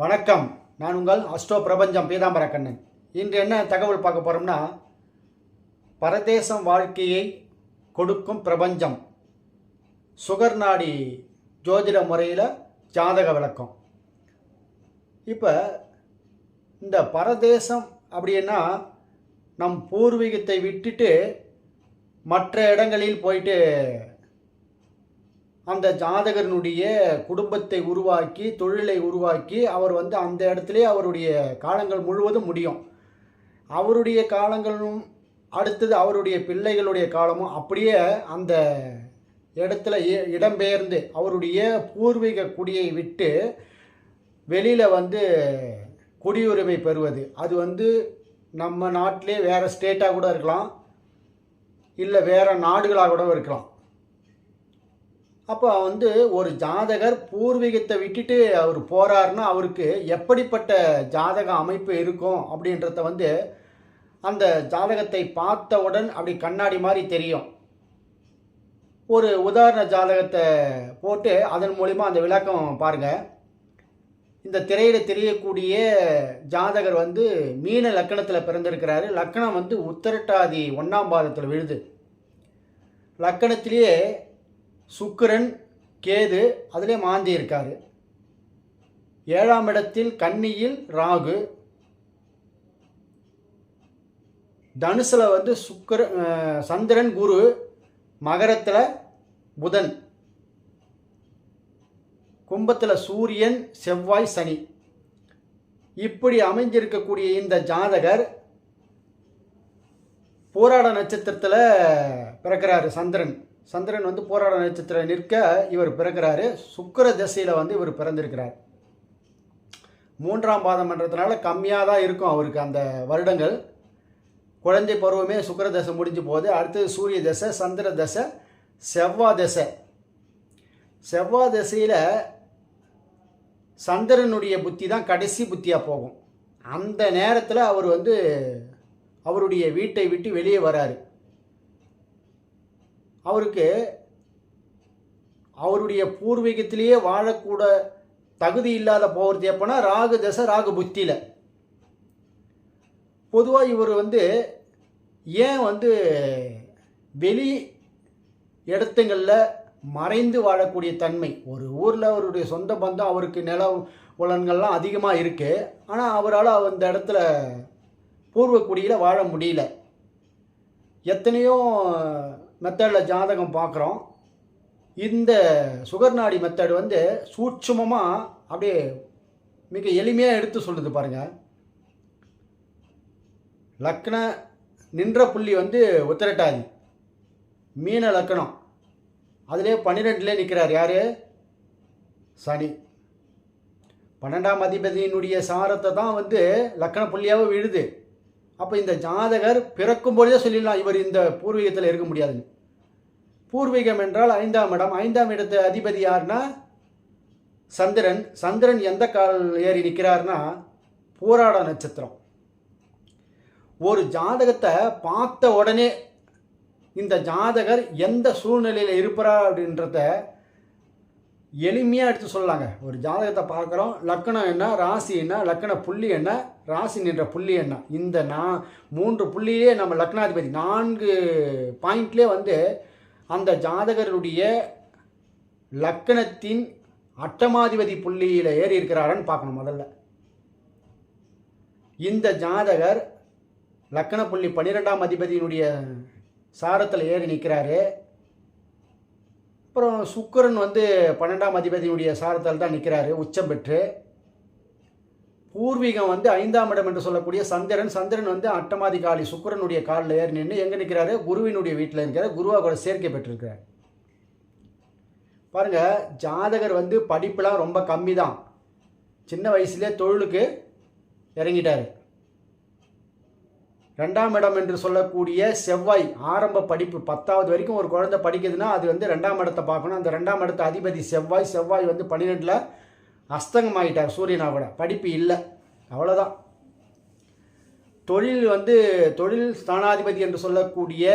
வணக்கம். நான் உங்கள் அஸ்டோ பிரபஞ்சம் பீதாம்பர கண்ணன். இன்று என்ன தகவல் பார்க்க போகிறோம்னா பரதேசம் வாழ்க்கையை கொடுக்கும் பிரபஞ்சம். சுகர் நாடி ஜோதிட முறையில் ஜாதக விளக்கம். இப்போ இந்த பரதேசம் அப்படின்னா நம் பூர்வீகத்தை விட்டுட்டு மற்ற இடங்களில் போயிட்டு அந்த ஜாதகனுடைய குடும்பத்தை உருவாக்கி தொழிலை உருவாக்கி அவர் வந்து அந்த இடத்துலயே அவருடைய காலங்கள் முழுவதும் முடியும். அவருடைய காலங்களும் அடுத்தது அவருடைய பிள்ளைகளுடைய காலமும் அப்படியே அந்த இடத்துல இ- இடம்பெயர்ந்து அவருடைய பூர்வீக குடியை விட்டு வெளியில் வந்து குடியுரிமை பெறுவது. அது வந்து நம்ம நாட்டிலே வேறு ஸ்டேட்டாக கூட இருக்கலாம் இல்லை வேறு நாடுகளாக கூட இருக்கலாம். அப்போ வந்து ஒரு ஜாதகர் பூர்வீகத்தை விட்டுட்டு அவர் போகிறாருன்னா அவருக்கு எப்படிப்பட்ட ஜாதக அமைப்பு இருக்கும் அப்படின்றத வந்து அந்த ஜாதகத்தை பார்த்தவுடன் அப்படி கண்ணாடி மாதிரி தெரியும். ஒரு உதாரண ஜாதகத்தை போட்டு அதன் மூலிமா அந்த விளக்கம் பாருங்கள் இந்த திரையில் தெரியக்கூடிய ஜாதகர் வந்து மீன லக்கணத்தில் பிறந்திருக்கிறாரு. லக்கணம் வந்து உத்தரட்டாதி ஒன்றாம் பாதத்தில் விழுது. லக்கணத்திலேயே சுக்கிரன் கேது அதிலே மாந்தி இருக்காரு. ஏழாம் இடத்தில் கன்னியில் ராகு. தனுசில் வந்து சுக்கர சந்திரன் குரு மகரத்தில் புதன். கும்பத்தில் சூரியன் செவ்வாய் சனி. இப்படி அமைஞ்சிருக்கக்கூடிய இந்த ஜாதகர் போராட நட்சத்திரத்தில் பிறக்கிறாரு சந்திரன். சந்திரன் வந்து போராட நட்சத்திரம் நிற்க இவர் பிறக்கிறாரு. சுக்கர திசையில் வந்து இவர் பிறந்திருக்கிறார். மூன்றாம் பாதம்ன்றதுனால கம்மியாக தான் இருக்கும் அவருக்கு அந்த வருடங்கள். குழந்தை பருவமே சுக்கர தசை முடிஞ்சு போகுது. அடுத்தது சூரிய தசை சந்திர தசை செவ்வாய் தசை. செவ்வாய் திசையில் சந்திரனுடைய புத்தி தான் கடைசி புத்தியாக போகும். அந்த நேரத்தில் அவர் வந்து அவருடைய வீட்டை விட்டு வெளியே வராரு. அவருக்கு அவருடைய பூர்வீகத்திலேயே வாழக்கூட தகுதி இல்லாத போகிறது எப்போனா ராகு தசை ராகு புத்தியில். பொதுவாக இவர் வந்து ஏன் வந்து வெளி இடத்துங்களில் மறைந்து வாழக்கூடிய தன்மை? ஒரு ஊரில் அவருடைய சொந்த பந்தம் அவருக்கு நில உலன்கள்லாம் அதிகமாக இருக்குது ஆனால் அவரால் அந்த இடத்துல பூர்வக்குடியில் வாழ முடியல. எத்தனையோ மெத்தடில் ஜாதகம் பார்க்குறோம். இந்த சுகர் நாடி மெத்தடு வந்து சூட்சுமமாக அப்படியே மிக எளிமையாக எடுத்து சொல்லுது பாருங்கள் லக்ன நின்ற புள்ளி வந்து உத்திரட்டாதி. மீன லக்கணம். அதிலே பன்னிரெண்டுலே நிற்கிறார் யார்? சனி. பன்னெண்டாம் அதிபதியினுடைய சாரத்தை தான் வந்து லக்கண புள்ளியாகவே விழுது. அப்போ இந்த ஜாதகர் பிறக்கும் பொழுதே சொல்லிடலாம் இவர் இந்த பூர்வீகத்தில் இருக்க முடியாதுன்னு பூர்வீகம் என்றால் ஐந்தாம் இடம். ஐந்தாம் இடத்து அதிபதி யாருன்னா சந்திரன். சந்திரன் எந்த கால் ஏறி நிற்கிறார்னா? பூராட நட்சத்திரம். ஒரு ஜாதகத்தை பார்த்த உடனே இந்த ஜாதகர் எந்த சூழ்நிலையில் இருப்பாரா அப்படின்றத எளிமையாக எடுத்து சொல்லலாங்க. ஒரு ஜாதகத்தை பார்க்குறோம். லக்கணம் என்ன? ராசி என்ன? லக்கண புள்ளி என்ன? ராசி நின்ற புள்ளி என்ன? இந்த நான் மூன்று புள்ளியிலே நம்ம லக்னாதிபதி நான்கு பாயிண்ட்லேயே வந்து அந்த ஜாதகருடைய லக்கணத்தின் அட்டமாதிபதி புள்ளியில் ஏறி இருக்கிறாரான்னு பார்க்கணும் முதல்ல. இந்த ஜாதகர் லக்கண புள்ளி பன்னிரெண்டாம் அதிபதியினுடைய சாரத்தில் ஏறி நிற்கிறாரு அப்புறம் சுக்கிரன் வந்து பன்னெண்டாம் அதிபதியினுடைய சாரத்தால் தான் நிற்கிறாரு உச்சம் பெற்று. பூர்வீகம் வந்து ஐந்தாம் இடம் என்று சொல்லக்கூடிய சந்திரன். சந்திரன் வந்து அட்டமாதிகாலி சுக்கிரனுடைய காலில் ஏறி நின்று எங்கே நிற்கிறாரு குருவினுடைய வீட்டில் இருக்கிறார். குருவா கூட சேர்க்கை பெற்றிருக்கிறார். பாருங்கள் ஜாதகர் வந்து படிப்புலாம் ரொம்ப கம்மி தான் சின்ன வயசுலேயே தொழிலுக்கு இறங்கிட்டார். ரெண்டாம் இடம் என்று சொல்லக்கூடிய செவ்வாய் ஆரம்ப படிப்பு பத்தாவது வரைக்கும் ஒரு குழந்தை படிக்குதுன்னா அது வந்து ரெண்டாம் இடத்தை பார்க்கணும். அந்த ரெண்டாம் இடத்த அதிபதி செவ்வாய் செவ்வாய் வந்து பன்னிரெண்டில் அஸ்தங்கமாயிட்டார் சூரியனாவோட படிப்பு இல்லை. அவ்வளோதான் தொழில் வந்து தொழில் ஸ்தானாதிபதி என்று சொல்லக்கூடிய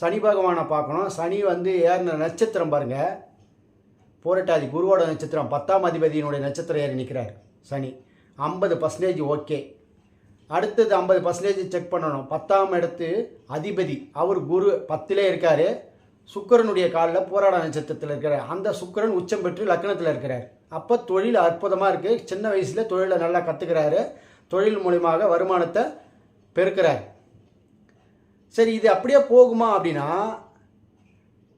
சனி பகவானை பார்க்கணும். சனி வந்து ஏறின நட்சத்திரம் பாருங்கள் போரட்டாதி குருவோட நட்சத்திரம். பத்தாம் அதிபதியினுடைய நட்சத்திரம் ஏறி நிற்கிறார் சனி. ஐம்பது பர்சன்டேஜ் ஓகே. அடுத்தது ஐம்பது பர்சன்டேஜ் செக் பண்ணணும். பத்தாம் இடத்து அதிபதி அவர் குரு பத்திலே இருக்கார். சுக்கிரனுடைய காலில் போராட நட்சத்திரத்தில் இருக்கிறார். அந்த சுக்கிரன் உச்சம் பெற்று லக்னத்தில் இருக்கிறார். அப்போ தொழில் அற்புதமாக இருக்குது சின்ன வயசில் தொழிலை நல்லா கற்றுக்கிறாரு தொழில் மூலியமாக வருமானத்தை பெருக்கிறார். சரி இது அப்படியே போகுமா அப்படின்னா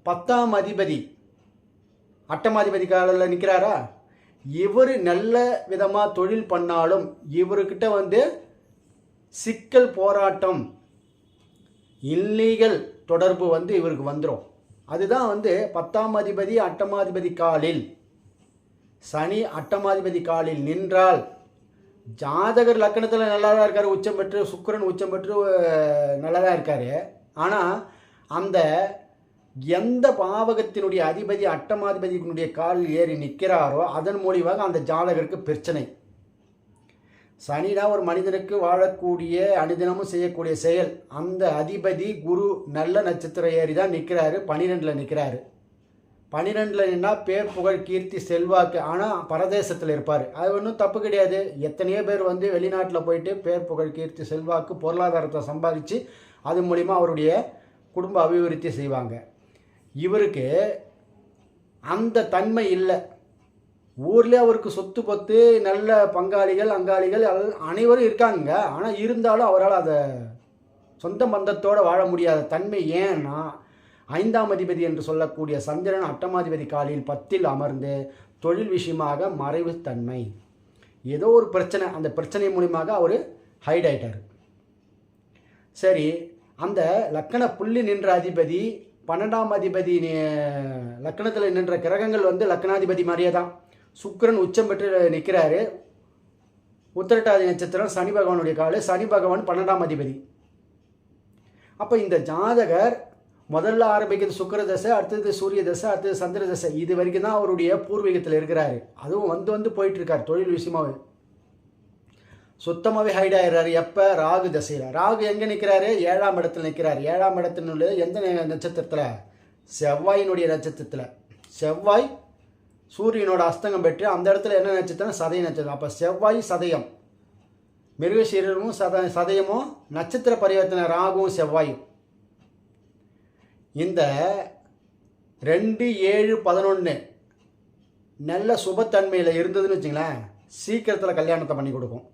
பத்தாம் அதிபதி அட்டமாதிபதி காலில் நிற்கிறாரா இவர் நல்ல விதமாக தொழில் பண்ணாலும் இவர்கிட்ட வந்து சிக்கல் போராட்டம் இல்லீகல் தொடர்பு வந்து இவருக்கு வந்துடும் அதுதான் வந்து பத்தாம் அதிபதி அட்டமாதிபதி காலில். சனி அட்டமாதிபதி காலில் நின்றால் ஜாதகர் லக்கணத்தில் நல்லா தான் இருக்கார் உச்சம் பெற்று சுக்கரன் உச்சம் பெற்று நல்லா தான் இருக்கார். ஆனால் அந்த எந்த பாவகத்தினுடைய அதிபதி அட்டமாதிபதியினுடைய காலில் ஏறி நிற்கிறாரோ அதன் மூலியமாக அந்த ஜாதகருக்கு பிரச்சனை. சனினா ஒரு மனிதனுக்கு வாழக்கூடிய அனுதினமும் செய்யக்கூடிய செயல். அந்த அதிபதி குரு நல்ல நட்சத்திரம் ஏறி தான் நிற்கிறாரு பனிரெண்டில் நிற்கிறாரு பனிரெண்டில் நின்னா பேர் புகழ் கீர்த்தி செல்வாக்கு ஆனால் பரதேசத்தில் இருப்பார். அது ஒன்றும் தப்பு கிடையாது. எத்தனையோ பேர் வந்து வெளிநாட்டில் போயிட்டு பேர் புகழ் கீர்த்தி செல்வாக்கு பொருளாதாரத்தை சம்பாதிச்சு அது மூலிமா அவருடைய குடும்ப அபிவிருத்தி செய்வாங்க. இவருக்கு அந்த தன்மை இல்லை. ஊர்லேயே அவருக்கு சொத்து பத்து நல்ல பங்காளிகள் அங்காளிகள் எல்- அனைவரும் இருக்காங்க. ஆனால் இருந்தாலும் அவரால் அதை சொந்த பந்தத்தோடு வாழ முடியாத தன்மை ஏன்னா ஐந்தாம் அதிபதி என்று சொல்லக்கூடிய சந்திரன் அட்டமாதிபதி காலில் பத்தில் அமர்ந்து தொழில் விஷயமாக மறைவு தன்மை. ஏதோ ஒரு பிரச்சனை அந்த பிரச்சனை மூலியமாக அவர் ஹைட் ஆயிட்டார். சரி அந்த லக்கண புள்ளி நின்ற அதிபதி பன்னெண்டாம் அதிபதி லக்கணத்தில் நின்ற கிரகங்கள் வந்து லக்னாதிபதி மாதிரியே தான். சுக்கரன் உச்சம் பெற்று நிற்கிறாரு. உத்திரட்டாதி நட்சத்திரம் சனி பகவானுடைய காலு. சனி பகவான் பன்னெண்டாம் அதிபதி. அப்போ இந்த ஜாதகர் முதல்ல ஆரம்பிக்கிறது சுக்கர தசை அடுத்தது சூரிய தசை அடுத்தது சந்திர தசை. இது வரைக்கும் தான் அவருடைய பூர்வீகத்தில் இருக்கிறாரு. அதுவும் வந்து வந்து போயிட்டுருக்கார் தொழில் விஷயமாகவே சுத்தமாகவே ஹைட் ஆயிடுறாரு எப்போ? ராகு தசையில். ராகு எங்கே நிற்கிறாரு ஏழாம் இடத்துல நிற்கிறார் ஏழாம் இடத்தினுடைய எந்த நட்சத்திரத்தில்? செவ்வாயினுடைய நட்சத்திரத்தில். செவ்வாய் சூரியனோட அஸ்தங்கம் பெற்று அந்த இடத்துல என்ன நட்சத்திரம்? சதய நட்சத்திரம். அப்போ செவ்வாய் சதயம். மிருகசீரமும் சத சதயமும் நட்சத்திர பரிவர்த்தனை ராகும் செவ்வாயும். இந்த ரெண்டு ஏழு பதினொன்று நல்ல சுபத்தன்மையில் இருந்ததுன்னு வச்சுங்களேன் சீக்கிரத்தில் கல்யாணத்தை பண்ணி கொடுக்கும்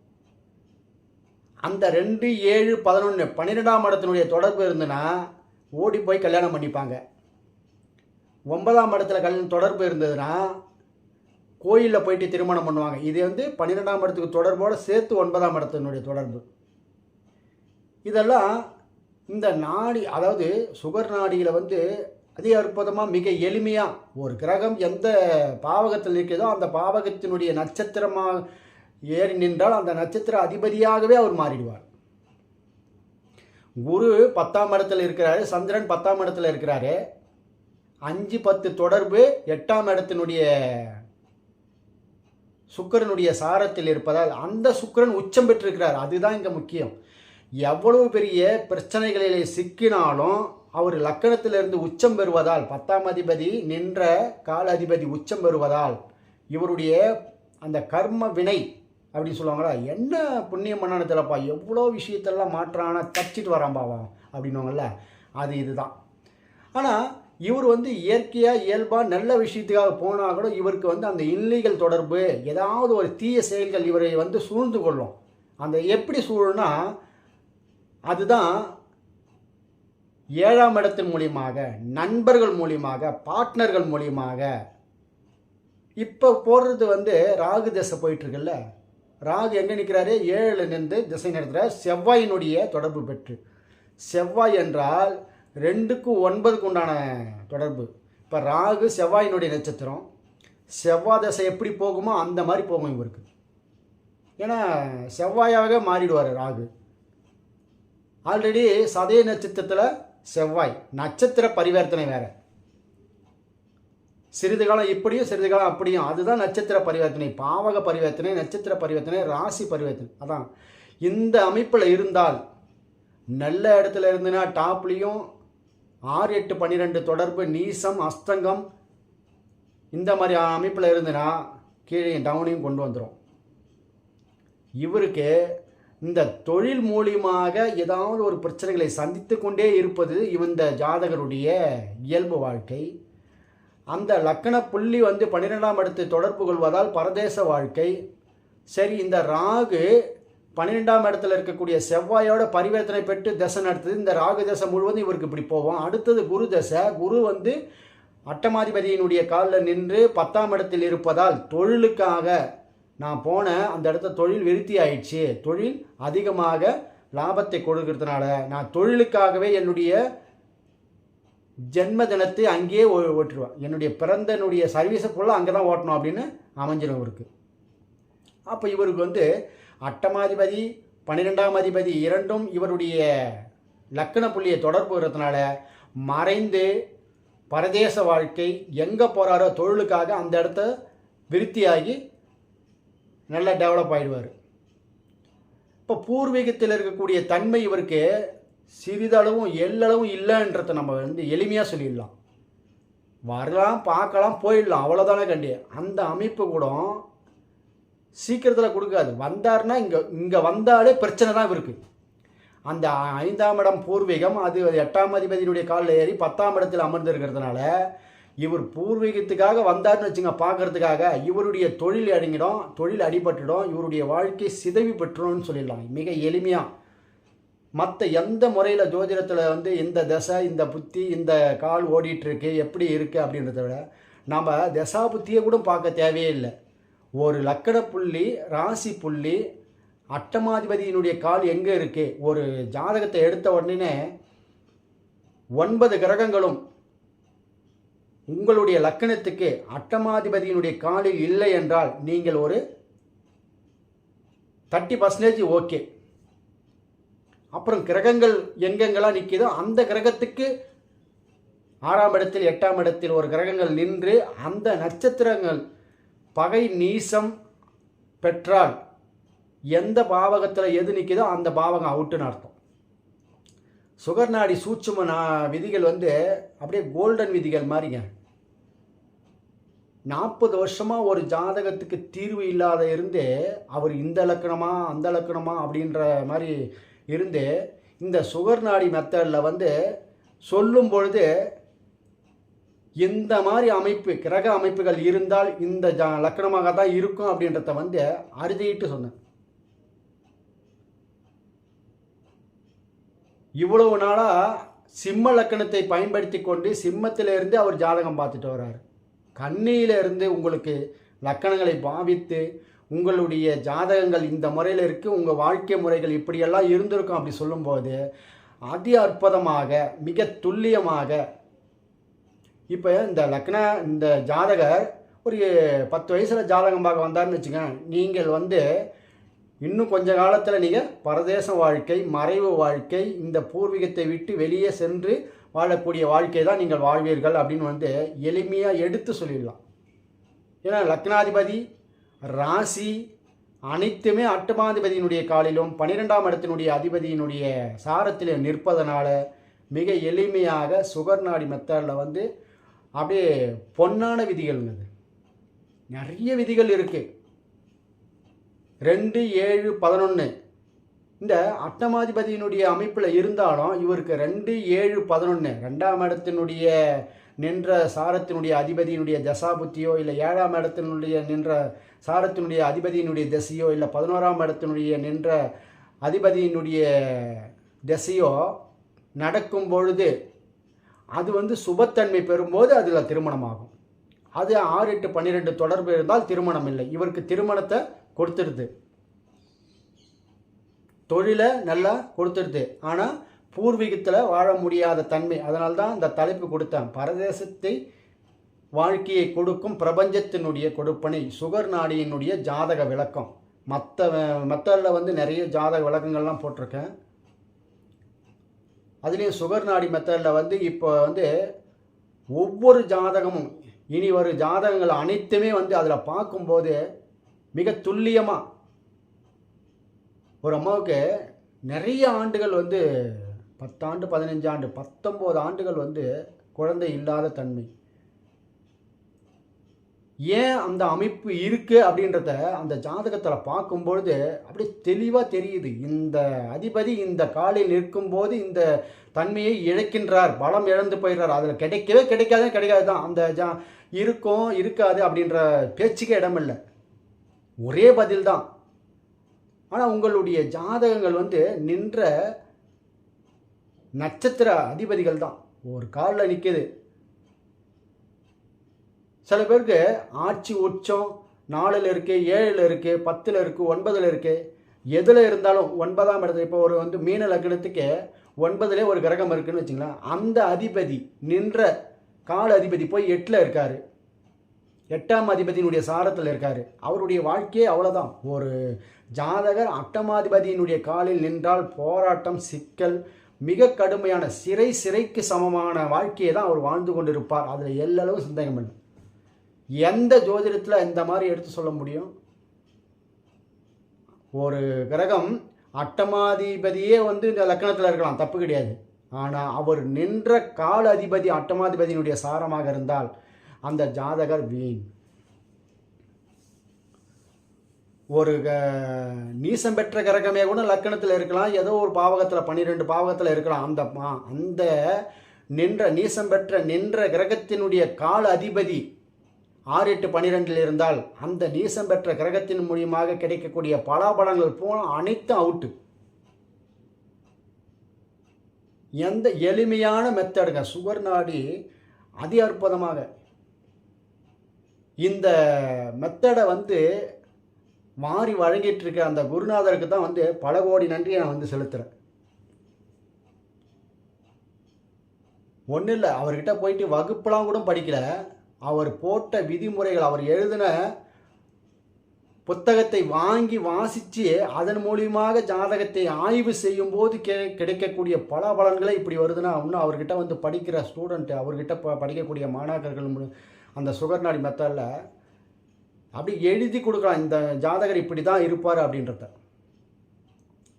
அந்த ரெண்டு ஏழு பதினொன்று பன்னிரெண்டாம் இடத்தினுடைய தொடர்பு இருந்துன்னா ஓடி போய் கல்யாணம் பண்ணிப்பாங்க. ஒன்பதாம் இடத்துல கல் தொடர்பு இருந்ததுன்னா கோயிலில் போயிட்டு திருமணம் பண்ணுவாங்க. இது வந்து பன்னிரெண்டாம் இடத்துக்கு தொடர்போடு சேர்த்து ஒன்பதாம் இடத்தினுடைய தொடர்பு. இதெல்லாம் இந்த நாடி அதாவது சுகர் நாடியில் வந்து அதி அற்புதமாக மிக எளிமையாக ஒரு கிரகம் எந்த பாவகத்தில் இருக்கிறதோ அந்த பாவகத்தினுடைய நட்சத்திரமாக ஏறி நின்றால் அந்த நட்சத்திர அதிபதியாகவே அவர் மாறிடுவார். குரு பத்தாம் இடத்துல இருக்கிறாரு சந்திரன் பத்தாம் இடத்துல இருக்கிறாரு. அஞ்சு பத்து தொடர்பு எட்டாம் இடத்தினுடைய சுக்கிரனுடைய சாரத்தில் இருப்பதால் அந்த சுக்கிரன் உச்சம் பெற்றிருக்கிறார். அதுதான் இங்கே முக்கியம். எவ்வளவு பெரிய பிரச்சனைகளிலே சிக்கினாலும் அவர் லக்கணத்திலிருந்து உச்சம் பெறுவதால் பத்தாம் அதிபதி நின்ற கால அதிபதி உச்சம் பெறுவதால் இவருடைய அந்த கர்ம வினை அப்படின்னு சொல்லுவாங்களா என்ன புண்ணியம் பண்ணானு தெரியலப்பா எவ்வளோ விஷயத்தெல்லாம் மாற்றான தச்சிட்டு வரான் பாவம் அப்படின்னுவாங்கல்ல. அது இதுதான். ஆனால் இவர் வந்து இயற்கையாக இயல்பாக நல்ல விஷயத்துக்காக போனால் கூட இவருக்கு வந்து அந்த இல்லீகல் தொடர்பு ஏதாவது ஒரு தீய செயல்கள் இவரை வந்து சூழ்ந்து கொள்ளும். அந்த எப்படி சூழுனா அதுதான் ஏழாம் இடத்தின் மூலியமாக நண்பர்கள் மூலியமாக பார்ட்னர்கள் மூலியமாக. இப்போ போடுறது வந்து ராகு திசை போயிட்டுருக்குல்ல ராகு எங்கே நிற்கிறாரு ஏழில் நின்று திசை நடத்துகிற செவ்வாயினுடைய தொடர்பு பெற்று. செவ்வாய் என்றால் ரெண்டுக்கும் ஒன்பதுக்கு உண்டான தொடர்பு. இப்போ ராகு செவ்வாயினுடைய நட்சத்திரம் செவ்வாய் தசை எப்படி போகுமோ அந்த மாதிரி போகும் இவருக்கு. ஏன்னா செவ்வாயாக மாறிடுவார் ராகு. ஆல்ரெடி சதய நட்சத்திரத்தில் செவ்வாய். நட்சத்திர பரிவர்த்தனை வேற. சிறிது காலம் இப்படியும் சிறிது காலம் அப்படியும். அதுதான் நட்சத்திர பரிவர்த்தனை. பாவக பரிவர்த்தனை நட்சத்திர பரிவர்த்தனை ராசி பரிவர்த்தனை. அதான். இந்த அமைப்பில் இருந்தால் நல்ல இடத்துல இருந்துன்னா டாப்லேயும் ஆறு எட்டு பன்னிரெண்டு தொடர்பு நீசம் அஸ்தங்கம். இந்த மாதிரி அமைப்பில் இருந்துன்னா கீழே டவுனையும் கொண்டு வந்துடும் இவருக்கு இந்த தொழில் மூலியமாக ஏதாவது ஒரு பிரச்சனைகளை சந்தித்து கொண்டே இருப்பது இந்த ஜாதகருடைய இயல்பு வாழ்க்கை. அந்த லக்கண புள்ளி வந்து பன்னிரெண்டாம் இடத்து தொடர்பு கொள்வதால் பரதேச வாழ்க்கை. சரி இந்த ராகு பன்னிரெண்டாம் இடத்துல இருக்கக்கூடிய செவ்வாயோட பரிவர்த்தனை பெற்று தசை நடத்துது. இந்த ராகு தசை முழுவதும் இவருக்கு இப்படி போவோம் அடுத்தது குரு தசை. குரு வந்து அட்டமாதிபதியினுடைய காலில் நின்று பத்தாம் இடத்தில் இருப்பதால் தொழிலுக்காக நான் போனேன் அந்த இடத்த தொழில் விருத்தி ஆயிடுச்சு. தொழில் அதிகமாக லாபத்தை கொடுக்கறதுனால நான் தொழிலுக்காகவே என்னுடைய ஜென்ம தினத்தை அங்கேயே ஓ- என்னுடைய பிறந்தனுடைய சர்வீஸை ஃபுல்லாக அங்கே தான் ஓட்டணும் அப்படின்னு அமைஞ்சிடும் இவருக்கு. அப்போ இவருக்கு வந்து அட்டமாதிபதி பன்னிரெண்டாம் அதிபதி இரண்டும் இவருடைய லக்கண புள்ளியை தொடர்பு இருக்கிறதுனால மறைந்து பரதேச வாழ்க்கை எங்கே போகிறாரோ தொழிலுக்காக அந்த இடத்த விருத்தியாகி நல்லா டெவலப் ஆகிடுவார் இப்போ பூர்வீகத்தில் இருக்கக்கூடிய தன்மை இவருக்கு சிறிதளவும் எல்லளவும் இல்லைன்றத நம்ம வந்து எளிமையாக சொல்லிடலாம். வரலாம் பார்க்கலாம் போயிடலாம் அவ்வளோதானே கண்டி அந்த அமைப்பு கூட சீக்கிரத்தில் கொடுக்காது. வந்தார்னா இங்கே இங்கே வந்தாலே பிரச்சனை தான் இவருக்கு. அந்த ஐந்தாம் இடம் பூர்வீகம் அது எட்டாம் அதிபதியினுடைய காலில் ஏறி பத்தாம் இடத்தில் அமர்ந்திருக்கிறதுனால இவர் பூர்வீகத்துக்காக வந்தாருன்னு வச்சுங்க பார்க்கறதுக்காக இவருடைய தொழில் அடங்கிடும் தொழில் அடிபட்டுடும் இவருடைய வாழ்க்கை சிதைவு பெற்றும்னு சொல்லிடலாம். மிக எளிமையாக மற்ற எந்த முறையில் ஜோதிடத்தில் வந்து இந்த தசை இந்த புத்தி இந்த கால் ஓடிட்டுருக்கு எப்படி இருக்குது அப்படின்றத விட நம்ம தசா புத்தியை கூட பார்க்க தேவையே இல்லை. ஒரு லக்கண புள்ளி ராசி புள்ளி அட்டமாதிபதியினுடைய கால் எங்கே இருக்குது ஒரு ஜாதகத்தை எடுத்த உடனே ஒன்பது கிரகங்களும் உங்களுடைய லக்கணத்துக்கு அட்டமாதிபதியினுடைய காலில் இல்லை என்றால் நீங்கள் ஒரு தேர்ட்டி பர்சன்டேஜ் ஓகே அப்புறம் கிரகங்கள் எங்கெங்கெல்லாம் நிற்கிதோ அந்த கிரகத்துக்கு ஆறாம் இடத்தில் எட்டாம் இடத்தில் ஒரு கிரகங்கள் நின்று அந்த நட்சத்திரங்கள் பகை நீசம் பெற்றால் எந்த பாவகத்தில் எது நிற்கிதோ அந்த பாவகம் அவுட்டுன்னு அர்த்தம். சுகர் நாடி சூட்சும நா விதிகள் வந்து அப்படியே கோல்டன் விதிகள் மாதிரிங்க. நாற்பது வருஷமாக ஒரு ஜாதகத்துக்கு தீர்வு இல்லாத இருந்து அவர் இந்த லக்கணமா அந்த லக்கணமா அப்படின்ற மாதிரி இருந்து இந்த சுகர் நாடி மெத்தடில் வந்து சொல்லும் பொழுது இந்த மாதிரி அமைப்பு கிரக அமைப்புகள் இருந்தால் இந்த ஜா லக்கணமாக தான் இருக்கும் அப்படின்றத வந்து அறுதிட்டு சொன்னேன் இவ்வளவு நாளாக சிம்ம லக்கணத்தை பயன்படுத்தி கொண்டு சிம்மத்திலிருந்து அவர் ஜாதகம் பார்த்துட்டு வர்றார். கண்ணியிலிருந்து உங்களுக்கு லக்கணங்களை பாவித்து உங்களுடைய ஜாதகங்கள் இந்த முறையில் இருக்குது உங்கள் வாழ்க்கை முறைகள் இப்படியெல்லாம் இருந்திருக்கும் அப்படி சொல்லும்போது அதி அற்புதமாக மிக துல்லியமாக இப்போ இந்த லக்ன இந்த ஜாதகர் ஒரு பத்து வயசில் ஜாதகம் பார்க்க வந்தாருன்னு வச்சுக்கோங்க. நீங்கள் வந்து இன்னும் கொஞ்ச காலத்தில் நீங்கள் பரதேச வாழ்க்கை மறைவு வாழ்க்கை இந்த பூர்வீகத்தை விட்டு வெளியே சென்று வாழக்கூடிய வாழ்க்கை தான் நீங்கள் வாழ்வீர்கள் அப்படின்னு வந்து எளிமையாக எடுத்து சொல்லிடலாம். ஏன்னா லக்னாதிபதி ராசி அனைத்துமே அட்டமாதிபதியினுடைய காலிலும் பன்னிரெண்டாம் இடத்தினுடைய அதிபதியினுடைய சாரத்தில் நிற்பதனால மிக எளிமையாக சுகர் நாடி மெத்தடில் வந்து அப்படியே பொன்னான விதிகள்ங்க நிறைய விதிகள் இருக்குது ரெண்டு ஏழு பதினொன்று இந்த அட்டமாதிபதியினுடைய அமைப்பில் இருந்தாலும் இவருக்கு ரெண்டு ஏழு பதினொன்று ரெண்டாம் இடத்தினுடைய நின்ற சாரத்தினுடைய அதிபதியினுடைய தசாபுத்தியோ இல்லை ஏழாம் இடத்தினுடைய நின்ற சாரத்தினுடைய அதிபதியினுடைய திசையோ இல்லை பதினோராம் இடத்தினுடைய நின்ற அதிபதியினுடைய திசையோ நடக்கும் பொழுது அது வந்து சுபத்தன்மை பெறும்போது அதில் திருமணமாகும். அது ஆறு எட்டு பன்னிரெண்டு தொடர்பு இருந்தால் திருமணம் இல்லை. இவருக்கு திருமணத்தை கொடுத்துருது தொழிலை நல்லா கொடுத்துருது ஆனால் பூர்வீகத்தில் வாழ முடியாத தன்மை. அதனால் தான் இந்த தலைப்பு கொடுத்தேன். பரதேசத்தை வாழ்க்கையை கொடுக்கும் பிரபஞ்சத்தினுடைய கொடுப்பனை சுகர் நாடியினுடைய ஜாதக விளக்கம். மற்ற மற்றல வந்து நிறைய ஜாதக விளக்கங்கள்லாம் போட்டிருக்கேன். அதுலேயும் சுகர் நாடி மெத்தடில் வந்து இப்போ வந்து ஒவ்வொரு ஜாதகமும் இனி வரும் ஜாதகங்கள் அனைத்துமே வந்து அதில் பார்க்கும்போது மிக துல்லியமாக ஒரு அம்மாவுக்கு நிறைய ஆண்டுகள் வந்து பத்தாண்டு பதினஞ்சு ஆண்டு பத்தொம்போது ஆண்டுகள் வந்து குழந்தை இல்லாத தன்மை. ஏன் அந்த அமைப்பு இருக்குது அப்படின்றத அந்த ஜாதகத்தில் பார்க்கும்பொழுது அப்படியே தெளிவாக தெரியுது. இந்த அதிபதி இந்த காலில் நிற்கும்போது இந்த தன்மையை இழக்கின்றார் பலம் இழந்து போயிடுறார். அதில் கிடைக்கவே கிடைக்காதே கிடைக்காது தான் அந்த ஜா இருக்கும் இருக்காது அப்படின்ற பேச்சுக்கே இடமில்லை. ஒரே பதில் தான் ஆனால் உங்களுடைய ஜாதகங்கள் வந்து நின்ற நட்சத்திர அதிபதிகள் தான் ஒரு காலில் நிற்கிது சில பேருக்கு ஆட்சி உச்சம் நாலில் இருக்குது ஏழில் இருக்குது பத்தில் இருக்குது ஒன்பதில் இருக்குது எதில் இருந்தாலும் ஒன்பதாம் இடத்துல இப்போ ஒரு வந்து மீன லக்னத்துக்கு ஒன்பதுலேயே ஒரு கிரகம் இருக்குன்னு வச்சுங்களேன். அந்த அதிபதி நின்ற கால அதிபதி போய் எட்டில் இருக்கார். எட்டாம் அதிபதியினுடைய சாரத்தில் இருக்கார். அவருடைய வாழ்க்கையே அவ்வளோதான் ஒரு ஜாதகர் அட்டமாதிபதியினுடைய காலில் நின்றால் போராட்டம் சிக்கல் மிக கடுமையான சிறை சிறைக்கு சமமான வாழ்க்கையை தான் அவர் வாழ்ந்து கொண்டிருப்பார். அதில் எல்லளவு சந்தேகம் பண்ணு எந்த ஜோதிடத்தில் இந்த மாதிரி எடுத்து சொல்ல முடியும்? ஒரு கிரகம் அட்டமாதிபதியே வந்து இந்த லக்கணத்தில் இருக்கலாம் தப்பு கிடையாது. ஆனால் அவர் நின்ற கால அதிபதி அட்டமாதிபதியினுடைய சாரமாக இருந்தால் அந்த ஜாதகர் வீண். ஒரு க- நீசம் பெற்ற கிரகமே கூட லக்கணத்தில் இருக்கலாம் ஏதோ ஒரு பாவகத்தில் பன்னிரெண்டு பாவகத்தில் இருக்கலாம். அந்த அந்த நின்ற நீசம் பெற்ற நின்ற கிரகத்தினுடைய கால அதிபதி ஆறு எட்டு பன்னிரெண்டில் இருந்தால் அந்த நீசம் பெற்ற கிரகத்தின் மூலியமாக கிடைக்கக்கூடிய பலாபலங்கள் போன அனைத்தும் அவுட்டு எந்த எளிமையான மெத்தடுங்க சுகர் நாடி அதி அற்புதமாக. இந்த மெத்தடை வந்து மாறி வழங்கிட்டு இருக்க அந்த குருநாதருக்கு தான் வந்து பல கோடி நன்றியை நான் வந்து செலுத்துகிறேன் ஒன்றும் இல்லை அவர்கிட்ட போயிட்டு வகுப்புலாம் கூட படிக்கல. அவர் போட்ட விதிமுறைகள் அவர் எழுதின புத்தகத்தை வாங்கி வாசித்து அதன் மூலியமாக ஜாதகத்தை ஆய்வு செய்யும்போது கே கிடைக்கக்கூடிய பல பலன்களை இப்படி வருதுன்னா இன்னும் அவர்கிட்ட வந்து படிக்கிற ஸ்டூடெண்ட்டு அவர்கிட்ட ப படிக்கக்கூடிய மாணாக்கர்கள் அந்த சுகர் நாடி மெத்தடில் அப்படி எழுதி கொடுக்கலாம் இந்த ஜாதகர் இப்படி தான் இருப்பார் அப்படின்றத.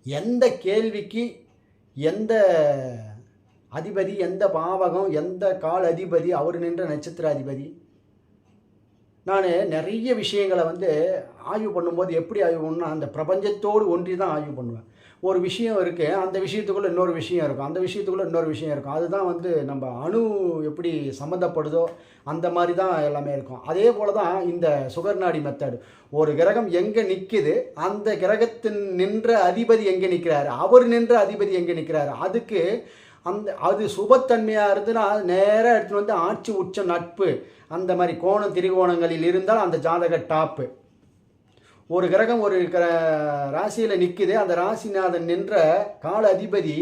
எந்த கேள்விக்கு எந்த அதிபதி எந்த பாவகம் எந்த கால அதிபதி அவர் நின்ற நட்சத்திர அதிபதி நான் நிறைய விஷயங்களை வந்து ஆய்வு பண்ணும்போது எப்படி ஆய்வு பண்ணால் அந்த பிரபஞ்சத்தோடு ஒன்றி தான் ஆய்வு பண்ணுவேன். ஒரு விஷயம் இருக்குது அந்த விஷயத்துக்குள்ளே இன்னொரு விஷயம் இருக்கும் அந்த விஷயத்துக்குள்ளே இன்னொரு விஷயம் இருக்கும். அதுதான் வந்து நம்ம அணு எப்படி சம்மந்தப்படுதோ அந்த மாதிரி தான் எல்லாமே இருக்கும். அதே போல் தான் இந்த சுகர் நாடி மெத்தடு ஒரு கிரகம் எங்கே நிற்குது அந்த கிரகத்தின் நின்ற அதிபதி எங்கே நிற்கிறாரு அவர் நின்ற அதிபதி எங்கே நிற்கிறாரு அதுக்கு அந்த அது சுபத்தன்மையாக இருந்துன்னா நேராக எடுத்துகிட்டு வந்து ஆட்சி உச்ச நட்பு. அந்த மாதிரி கோணம் திரிகோணங்களில் இருந்தால் அந்த ஜாதக டாப்பு. ஒரு கிரகம் ஒரு கிர ராசியில் நிற்குது அந்த ராசிநாதன் நின்ற கால அதிபதி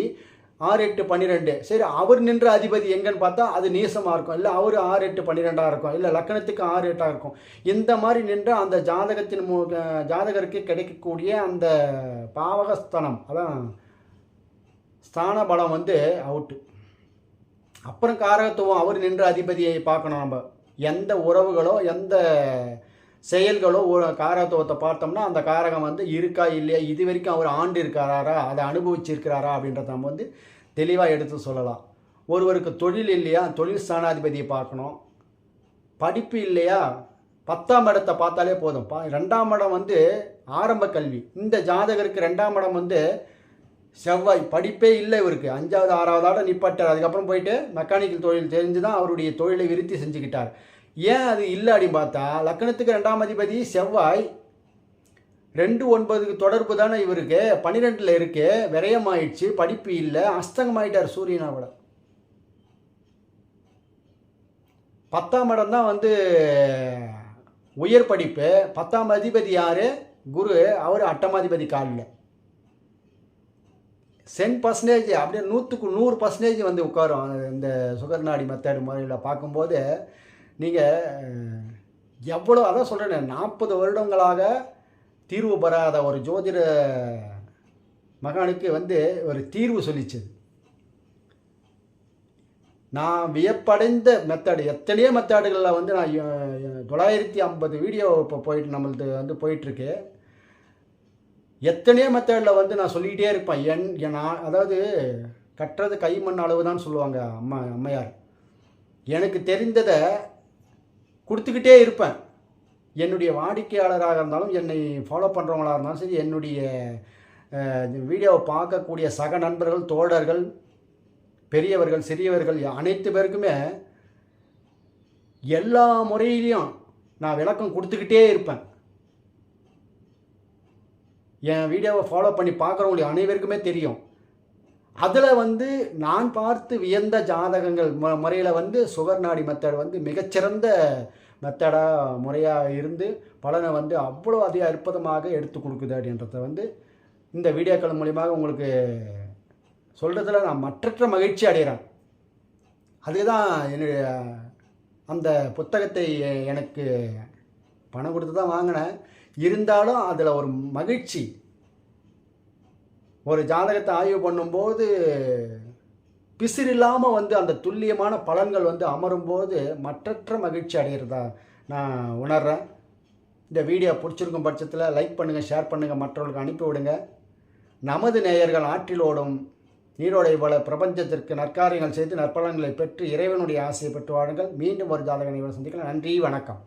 ஆறு எட்டு பன்னிரெண்டு. சரி அவர் நின்ற அதிபதி எங்கன்னு பார்த்தா அது நீசமாக இருக்கும். இல்லை அவர் ஆறு எட்டு பன்னிரெண்டாக இருக்கும். இல்லை லக்கணத்துக்கு ஆறு எட்டாக இருக்கும். இந்த மாதிரி நின்ற அந்த ஜாதகத்தின் மூ ஜாதகருக்கு கிடைக்கக்கூடிய அந்த பாவகஸ்தனம். அதான் ஸ்தான பலம் வந்து அவுட்டு அப்புறம் காரகத்துவம் அவர் நின்ற அதிபதியை பார்க்கணும் நம்ம. எந்த உறவுகளோ எந்த செயல்களோ ஒரு காரகத்துவத்தை பார்த்தோம்னா அந்த காரகம் வந்து இருக்கா இல்லையா இது வரைக்கும் அவர் ஆண்டு இருக்காரா அதை அனுபவிச்சிருக்கிறாரா அப்படின்றத நம்ம வந்து தெளிவாக எடுத்து சொல்லலாம். ஒருவருக்கு தொழில் இல்லையா தொழில் ஸ்தானாதிபதியை பார்க்கணும். படிப்பு இல்லையா பத்தாம் இடத்தை பார்த்தாலே போதும். பா ரெண்டாம் இடம் வந்து ஆரம்ப கல்வி. இந்த ஜாதகருக்கு ரெண்டாம் இடம் வந்து செவ்வாய் படிப்பே இல்லை இவருக்கு. அஞ்சாவது ஆறாவது ஆட நிப்பாட்டார். அதுக்கப்புறம் போயிட்டு மெக்கானிக்கல் தொழில் தெரிஞ்சு தான் அவருடைய தொழிலை விருத்தி செஞ்சுக்கிட்டார். ஏன் அது இல்லை அப்படின்னு பார்த்தா லக்கணத்துக்கு ரெண்டாம் அதிபதி செவ்வாய் ரெண்டு ஒன்பதுக்கு தொடர்பு தானே இவருக்கு. பன்னிரெண்டில் இருக்கு. விரயமாயிடுச்சு. படிப்பு இல்லை. அஸ்தங்கமாயிட்டார் சூரியனாவோட பத்தாம் இடம் தான் வந்து உயர் படிப்பு. பத்தாம் அதிபதி யார்? குரு. அவர் அட்டமாதிபதி காலில். சென் பர்சன்டேஜ் அப்படியே நூற்றுக்கு நூறு பர்சன்டேஜ் வந்து உட்காரும். இந்த சுகர் நாடி மெத்தட் முறையில் பார்க்கும்போது நீங்கள் எவ்வளோ அதான் சொல்கிறேன் நாற்பது வருடங்களாக தீர்வு பெறாத ஒரு ஜோதிட மகானுக்கு வந்து ஒரு தீர்வு சொல்லிச்சு. நான் வியப்படைந்த மெத்தடு எத்தனையோ மெத்தடுகளில் வந்து நான் தொள்ளாயிரத்தி ஐம்பது வீடியோ இப்போ போயிட்டு நம்மளது வந்து போயிட்டுருக்கு எத்தனையோ மெத்தடில் வந்து நான் சொல்லிக்கிட்டே இருப்பேன். என் என் நான் அதாவது கட்டுறது கை மண் அளவு தான் சொல்லுவாங்க அம்மா அம்மையார். எனக்கு தெரிந்ததை கொடுத்துக்கிட்டே இருப்பேன். என்னுடைய வாடிக்கையாளராக இருந்தாலும் என்னை ஃபாலோ பண்ணுறவங்களாக இருந்தாலும் சரி என்னுடைய வீடியோவை பார்க்கக்கூடிய சக நண்பர்கள் தோழர்கள் பெரியவர்கள் சிறியவர்கள் அனைத்து பேருக்குமே எல்லா முறையிலையும் நான் விளக்கம் கொடுத்துக்கிட்டே இருப்பேன். என் வீடியோவை ஃபாலோ பண்ணி பார்க்குறவங்களுக்கு அனைவருக்குமே தெரியும். அதில் வந்து நான் பார்த்து வியந்த ஜாதகங்கள் மு முறையில் வந்து சுகர் நாடி மெத்தட் வந்து மிகச்சிறந்த மெத்தடாக முறையாக இருந்து பலனை வந்து அவ்வளோ அதிக அற்புதமாக எடுத்து கொடுக்குது அப்படின்றத வந்து இந்த வீடியோக்கள் மூலியமாக உங்களுக்கு சொல்கிறதுல நான் மற்றற்ற மகிழ்ச்சி அடைகிறேன். அதுதான் தான் என்னுடைய அந்த புத்தகத்தை எனக்கு பணம் கொடுத்து தான் வாங்கினேன். இருந்தாலும் அதில் ஒரு மகிழ்ச்சி. ஒரு ஜாதகத்தை ஆய்வு பண்ணும்போது பிசிறு இல்லாமல் வந்து அந்த துல்லியமான பலன்கள் வந்து அமரும்போது மற்றற்ற மகிழ்ச்சி அடைகிறதா நான் உணர்கிறேன் இந்த வீடியோ பிடிச்சிருக்கும் பட்சத்தில் லைக் பண்ணுங்கள் ஷேர் பண்ணுங்கள் மற்றவர்களுக்கு அனுப்பி விடுங்க. நமது நேயர்கள் ஆற்றிலோடும் நீரோடை போல பிரபஞ்சத்திற்கு நற்காரியங்கள் செய்து நற்பலன்களை பெற்று இறைவனுடைய ஆசையை பெற்று வாழுங்கள். மீண்டும் ஒரு ஜாதக நிகழ்வு சந்திக்கலாம். நன்றி வணக்கம்.